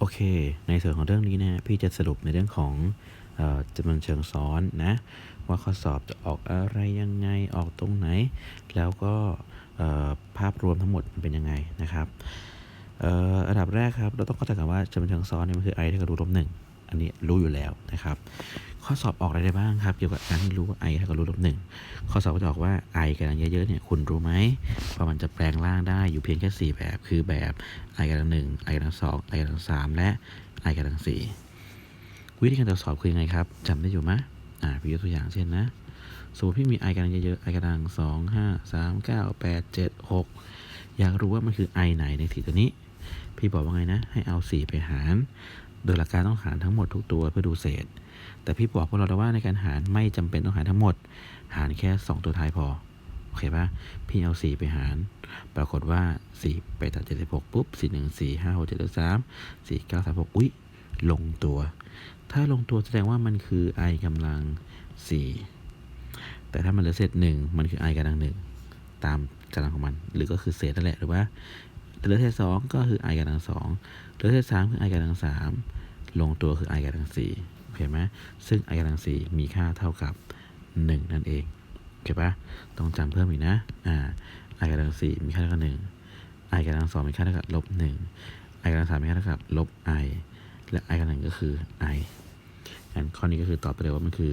โอเค ในส่วนของเรื่องนี้นะพี่จะสรุปในเรื่องของออจำนวนเชิงซ้อนนะว่าข้อสอบจะออกอะไรยังไงออกตรงไหน แล้วก็ภาพรวมทั้งหมดมันเป็นยังไงนะครับอันดับแรกครับเราต้องเข้าใจกันว่าจำนวนเชิงซ้อนเนี่ยมันคือ i เท่ากับรูทลบหนึ่งอันนี้รู้อยู่แล้วนะครับ ข้อสอบออกอะไรได้บ้างครับ เกี่ยวกับการที่รู้ว่า i เท่ากับรูทลบหนึ่งข้อสอบก็จะบอกว่า i กำลังเยอะๆเนี่ยคุณรู้ไหมว่ามันจะแปลงร่างได้อยู่เพียงแค่สี่แบบ คือแบบ i กำลังหนึ่ง i กำลังสอง i กำลังสามและ i กำลังสี่วิธีการตรวจสอบคือยังไงครับจำได้อยู่ไหมอ่าพี่ยกตัวอย่างเช่นนะสมมติพี่มี i กำลังเยอะๆ i กำลังสองห้าสามเก้าแปดเจ็ดหกอยากรู้ว่ามันคือ i ไหนในสี่ตัวนี้ พี่บอกว่าไงนะ ให้เอาสี่ไปหาร โดยหลักการต้องหารทั้งหมดทุกตัวเพื่อดูเศษ แต่พี่บอกพวกเราแล้ว่าในการหารไม่จำเป็นต้องหารทั้งหมด หารแค่ 2 ตัวท้ายพอ โอเคปะพี่เอา 4 ไปหาร ปรากฏว่า 4 ไปตัด76ปุ๊บ 4 1 4 5 6 7 3 4 9 3 6 อุ๊ย ลงตัว ถ้าลงตัวแสดงว่ามันคือ i กำลัง 4 แต่ถ้ามันเหลือเศษ1มันคือ i กำลัง 1 ตามกำลังของมัน หรือก็คือเศษนั่นแหละหรือว่าเหลือเศษ2ก็คือ i กำลัง2เหลือเศษ3คือ i กำลัง3ลงตัวคือ i กำลัง4 เห็นไหมซึ่งไอกำลังสี่มีค่าเท่ากับ 1 นั่นเองเข้าใจปะต้องจำเพิ่มอีกนะอ่าไอกำลังสี่มีค่าเท่ากับหนึ่งไอกำลังสองมีค่าเท่ากับลบหนึ่งไอกำลังสามมีค่าเท่ากับลบไอและไอกำลังก็คือไองั้นข้อนี้ก็คือตอบไปเลยว่ามันคือ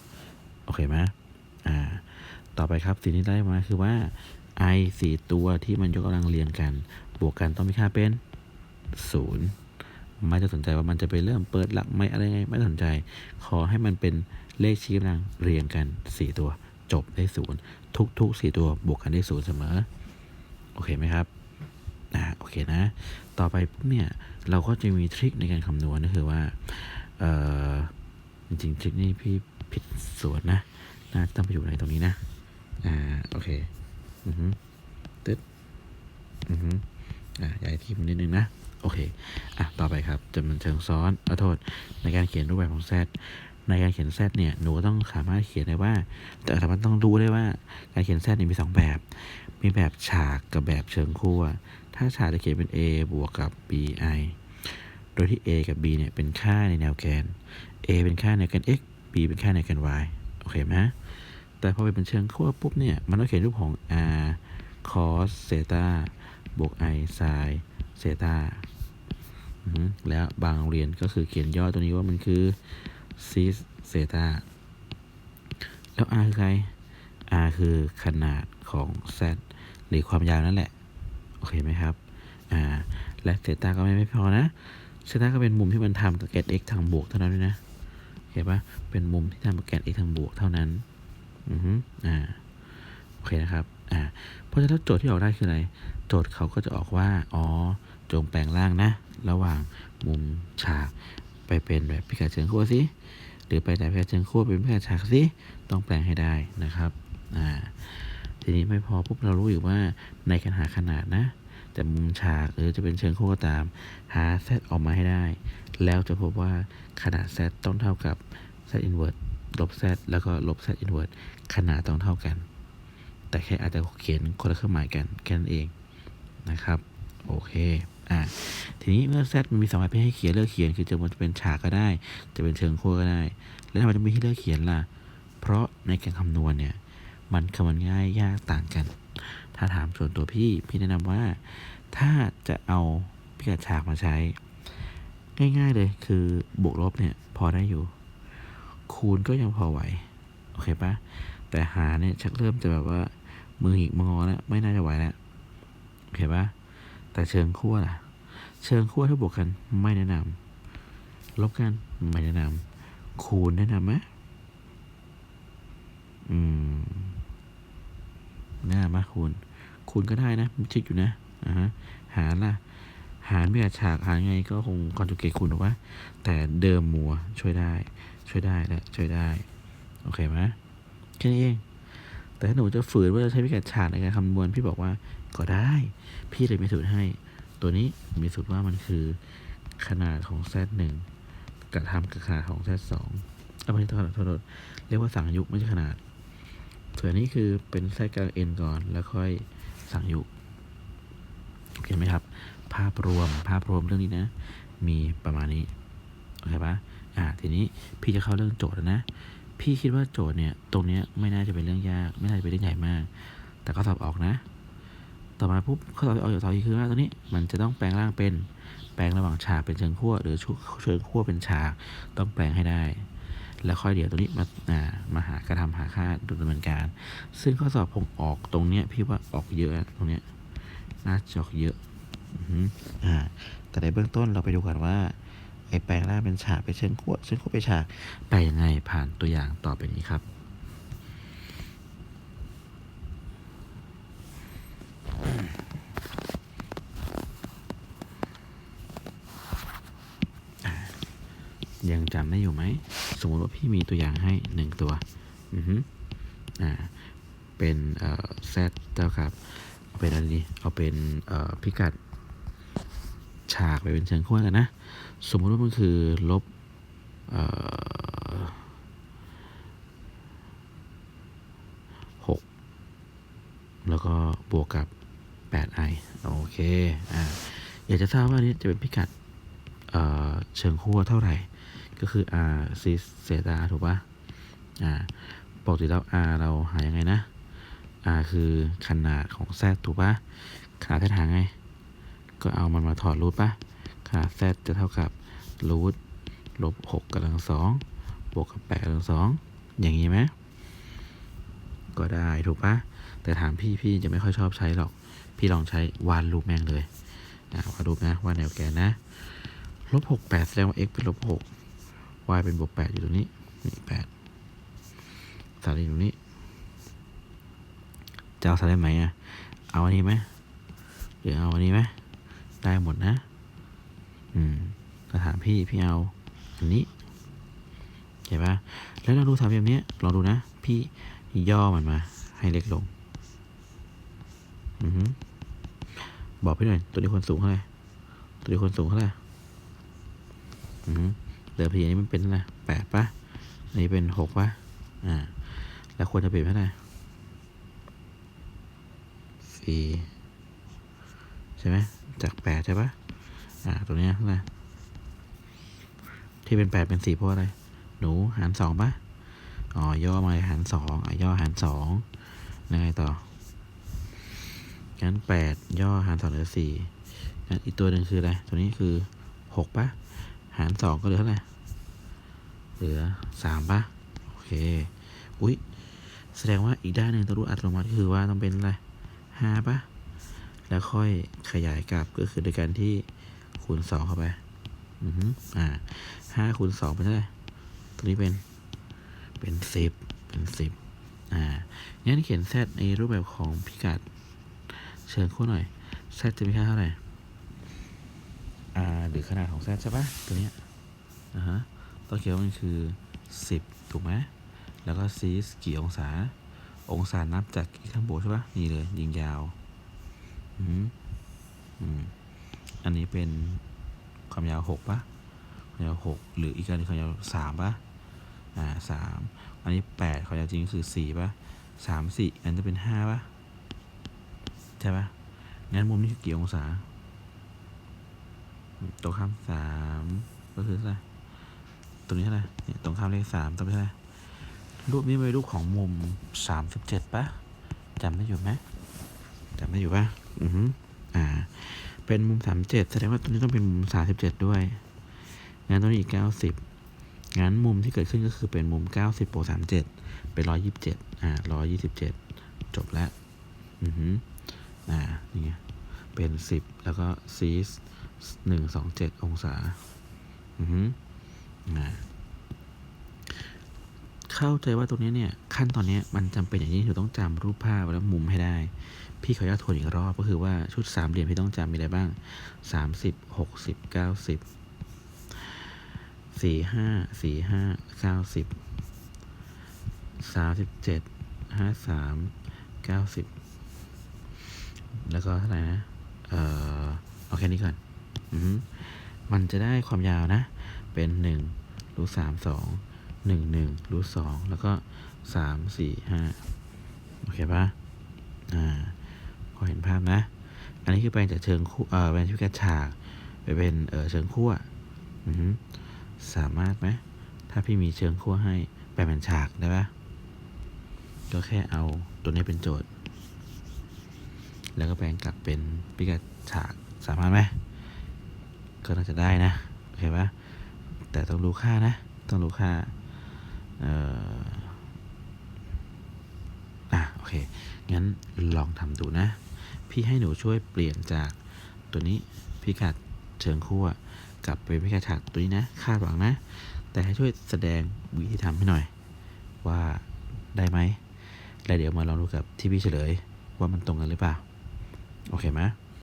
1 โอเคไหมอ่าต่อไปครับสิ่งที่ได้มาคือว่า i 4 ตัวที่มันยกกำลังเรียงกัน บวกกันต้องมีค่าเป็น 0 ไม่ต้องสนใจว่ามันจะไปเริ่มเปิดหลักไม่อะไรไง ไม่สนใจ ขอให้มันเป็นเลขชี้กำลังเรียงกัน 4 ตัว จบได้ศูนย์ทุกทุกสี่ตัวบวกกันได้ศูนย์เสมอ โอเคไหมครับอ่าโอเคนะ ต่อไปปุ๊บเนี่ยเราก็จะมีทริคในการคำนวณก็คือว่าเออจริงๆทริคนี้พี่ผิดส่วนนะน่าจะต้องไปอยู่ในตรงนี้นะอ่าโอเคอือฮึตึ๊ดอือฮึอ่าย้ายที่มันนิดนึงนะ โอเค อะ ต่อไปครับจำนวนเชิงซ้อนขอโทษ ในการเขียนรูปแบบของ z ในการเขียน z เนี่ย หนูต้องสามารถเขียนได้ว่า แต่สามารถต้องรู้ได้ว่า การเขียน z เนี่ยมีสองแบบ มีแบบฉากกับแบบเชิงคู่ ถ้าฉากจะเขียนเป็น a บวกกับ bi โดยที่ a กับ b เนี่ย เป็นค่าในแนวแกน a เป็นค่าในแกน x b เป็นค่าในแกน y โอเคไหมแต่พอไปเป็นเชิงขั้วปุ๊บเนี่ย มันต้องเขียนรูปของ r cos เซตาบวก i sin เซตาแล้วบางโรงเรียนก็คือเขียนย่อตัวนี้ว่ามันคือ cis เซตาแล้ว r คือใคร r คือขนาดของ z หรือความยาวนั่นแหละ โอเคไหมครับ อ่า และเซตาก็ไม่ไม่พอนะเซตาก็เป็นมุมที่มันทำกับแกน x ทางบวกเท่านั้นด้วยนะเห็นปะเป็นมุมที่ทำกับแกน x ทางบวกเท่านั้น อือฮึอ่า โอเคนะครับ อ่า เพราะฉะนั้นโจทย์ที่ออกได้คืออะไร โจทย์เขาก็จะออกว่า อ๋อ จงแปลงร่างนะ ระหว่างมุมฉากไปเป็นแบบพิกัดเชิงขั้วสิหรือไปแต่พิกัดเชิงขั้วเป็นพิกัดฉากสิต้องแปลงให้ได้นะครับอ่าทีนี้ไม่พอปุ๊บเรารู้อยู่ว่าในการหาขนาดนะแต่มุมฉากหรือจะเป็นเชิงคู่ก็ตาม หา z ออกมาให้ได้ แล้วจะพบว่าขนาด z ต้องเท่ากับ z inverse ลบ z แล้วก็ลบ z inverse ขนาดต้องเท่ากัน แต่แค่อาจจะเขียนคนละเครื่องหมายกันแค่นั้นเองนะครับ โอเค อ่าทีนี้เมื่อ z มันมีสองแบบให้เขียนเลือกเขียน คือจะมันจะเป็นฉากก็ได้ จะเป็นเชิงคู่ก็ได้ แล้วทำไมจะมีให้เลือกเขียนล่ะ เพราะในการคำนวณเนี่ย มันคำนวณง่ายยากต่างกัน ถ้าถามส่วนตัวพี่ พี่แนะนำว่า ถ้าจะเอาพิกัดฉากมาใช้ ง่ายๆเลยคือบวกลบเนี่ยพอได้อยู่ คูณก็ยังพอไหว โอเคปะแต่หาเนี่ยชักเริ่มจะแบบว่ามือหิกมองอแล้วไม่น่าจะไหวแล้วโอเคปะ แต่เชิงขั้วล่ะ เชิงขั้วถ้าบวกกันไม่แนะนำลบกันไม่แนะนำคูณแนะนำไหมอืมแนะนำไหมคูณ คูณก็ได้นะมันชิดอยู่นะอ่าฮะหารล่ะ หารไม่อาจฉากหารไงก็คงคอนจูเกตคูณหรอว่า แต่เดิมมัวช่วยได้ ช่วยได้และช่วยได้ โอเคไหมแค่นี้เอง แต่ถ้าหนูจะฝืนว่าจะใช้พิกัดฉากในการคำนวณพี่บอกว่าก็ได้ พี่เลยมีสูตรให้ ตัวนี้มีสูตรว่ามันคือขนาดของ z หนึ่งกระทำกับขนาดของ z สองเอาไม่ใช่ขนาดทษโทษเรียกว่าสั่งยุไม่ใช่ขนาด ส่วนนี้คือเป็น z กลาง n ก่อน แล้วค่อยสั่งยุเห็นไหมครับ ภาพรวมภาพรวมเรื่องนี้นะ มีประมาณนี้ โอเคปะอ่า ทีนี้พี่จะเข้าเรื่องโจทย์แล้วนะ พี่คิดว่าโจทย์เนี่ย ตรงเนี้ยไม่น่าจะเป็นเรื่องยาก ไม่น่าจะเป็นเรื่องใหญ่มาก แต่ก็สอบออกนะ ต่อมาปุ๊บข้อสอบออกจากต่ออีกคือว่าตัวนี้ มันจะต้องแปลงร่างเป็น แปลงระหว่างฉากเป็นเชิงขั้วหรือเชิงขั้วเป็นฉาก ต้องแปลงให้ได้ แล้วค่อยเดี๋ยวตัวนี้มาอ่ามาหากระทำหาค่าดูดำเนินการ ซึ่งข้อสอบผมออกตรงเนี้ยพี่ว่าออกเยอะตรงเนี้ยน่าจะออกเยอะอืมอ่าแต่ในเบื้องต้นเราไปดูกันว่า ไอแปลงร่างเป็นฉากเป็นเชิงขั้วเชิงขั้วเป็นฉากแปยังไงผ่านตัวอย่างต่อไปนี้ครับยังจำได้อยู่ไหม สมมติว่าพี่มีตัวอย่างให้หนึ่งตัว อือฮึอ่า เป็น เอ่อ z เท่ากับ เอาเป็นอะไรดีเอาเป็น เอ่อ พิกัดากไปเป็นเชิงขั้วกันนะ สมมติว่ามันคือลบหกแล้วก็บวกกับ 8i โอเคอ่าอยากจะทราบว่านี้จะเป็นพิกัดเเชิงขั้วเท่าไหร่ ก็คือ r ซีเศษ r ถูกปะอ่าปกติแล้ว r เราหายังไงนะ r คือขนาดของ z ถูกปะขนาด z หางไง ก็เอามันมาถอดรูทปะขนาด z จะเท่ากับรูทลบหกกำลังสองบวกกับแปดกำลังสองอย่างนี้ไหมก็ได้ถูกปะแต่ถามพี่พี่จะไม่ค่อยชอบใช้หรอก พี่ลองใช้วาดรูปแม่งเลยนะวาดรูปนะวาดแนวแกนนะลบหกแปดแสดงว่า x เป็นลบหก y เป็นบวกแปดอยู่ตรงนี้นี่แปดสาลีตรงนี้จะเอาสาลีไหมอะเอาอันนี้ไหมหรือเอาอันนี้ไหม ได้หมดนะ อืมถ้าถามพี่พี่เอาอันนี้เห็นปะแล้วเราดูสามเหลี่ยมนี้ลองดูนะ พี่ย่อมันมา ให้เล็กลง อือฮึบอกพี่หน่อยตัวนี้ควรสูงเท่าไหร่ตัวนี้ควรสูงเท่าไหร่อือฮึเดิมทีอันนี้มันเป็นเท่าไหร่แปดปะอันนี้เป็นหกปะอ่า แล้วควรจะเปลี่ยนเท่าไหร่สี่ใช่ไหม จากแปดใช่ปะอ่า ตัวเนี้ยเท่าไหร่ที่เป็นแปดเป็นสี่เพราะอะไร หนูหารสองปะอ๋อย่อมาหารสองอะย่อหารสองยังไงต่องั้นแปดย่อหารสองเหลือสี่งั้นอีกตัวหนึ่งคืออะไร ตัวนี้คือหกปะหารสองก็เหลือเท่าไหร่เหลือสามปะโอเค อุ้ยแสดงว่าอีกด้านหนึ่งตัวรูปอัตโนมัติคือว่าต้องเป็นอะไรห้าปะ แล้วค่อยขยายกลับก็คือโดยการที่คูณสองเข้าไป อืออ่าห้าคูณสองเป็นเท่าไหร่ตัวนี้เป็น เป็นสิบเป็นสิบอ่างั้นเขียน z ในรูปแบบของพิกัด เชิญคู่หน่อย z จะมีค่าเท่าไหร่ r หรือขนาดของ z ใช่ปะตัวเนี้ยอ่าฮะต้องเขียนว่ามันคือสิบถูกไหม แล้วก็ซีสกี่องศา องศานับจากข้างบนใช่ปะนี่เลย ยิงยาว อันนี้เป็นความยาวหกปะความยาวหกหรืออีกอันนึงความยาวสามปะอ่าสามอันนี้แปดความยาวจริงคือสี่ปะสามสี่อันจะเป็นห้าปะใช่ปะงั้นมุมนี้คือกี่องศาตรงข้ามสามก็คือเท่าไหร่ตรงนี้เท่าไหร่เนี่ยตรงข้ามเลขสามต้องเป็นเท่าไหร่รูปนี้เป็นรูปของมุมสามสิบเจ็ดปะจำได้อยู่ไหมจำได้อยู่ปะ อืออ่า เป็นมุมสามเจ็ดแสดงว่าตัวนี้ต้องเป็นมุมสามสิบเจ็ดด้วย งั้นตัวนี้อีกเก้าสิบงั้นมุมที่เกิดขึ้นก็คือเป็นมุมเก้าสิบบวกสามเจ็ดเป็นร้อยยี่สิบเจ็ดอ่าร้อยยี่สิบเจ็ดจบแล้ว อือฮึอ่า นี่ไง เป็นสิบแล้วก็ซีสหนึ่งสองเจ็ดองศา อือฮึอ่า เข้าใจว่าตรงนี้เนี่ยขั้นตอนนี้มันจำเป็นอย่างยิ่งที่ต้องจำรูปภาพและมุมให้ได้ พี่ขออนุญาตทวนอีกรอบก็คือว่าชุดสามเหลี่ยมที่ต้องจำมีอะไรบ้างสามสิบหกสิบเก้าสิบสี่ห้าสี่ห้าเก้าสิบสามสิบเจ็ดห้าสามเก้าสิบแล้วก็เท่าไหร่นะ เออเอาแค่นี้ก่อนอือฮึมันจะได้ความยาวนะ เป็นหนึ่งรูทสามสอง หนึ่งหนึ่งรูทสองแล้วก็สามสี่ห้าโอเคปะอ่าพอเห็นภาพนะ อันนี้คือแปลงจากเชิงคู่เอ่อแปลงที่พิกัดฉากไปเป็นเออเชิงขั้วอือสามารถไหมถ้าพี่มีเชิงขั้วให้แปลงเป็นฉากได้ปะก็แค่เอาตัวนี้เป็นโจทย์ แล้วก็แปลงกลับเป็นพิกัดฉากสามารถไหมก็น่าจะได้นะโอเคปะแต่ต้องรู้ค่านะ ต้องรู้ค่า เอ่ออะโอเค งั้นลองทำดูนะ พี่ให้หนูช่วยเปลี่ยนจากตัวนี้พิกัดเชิงขั้วกลับไปพิกัดฉากตัวนี้นะ คาดหวังนะ แต่ให้ช่วยแสดงวิธีทำให้หน่อย ว่าได้ไหมแล้วเดี๋ยวมาลองดูกับที่พี่เฉลย ว่ามันตรงกันหรือเปล่า โอเคไหม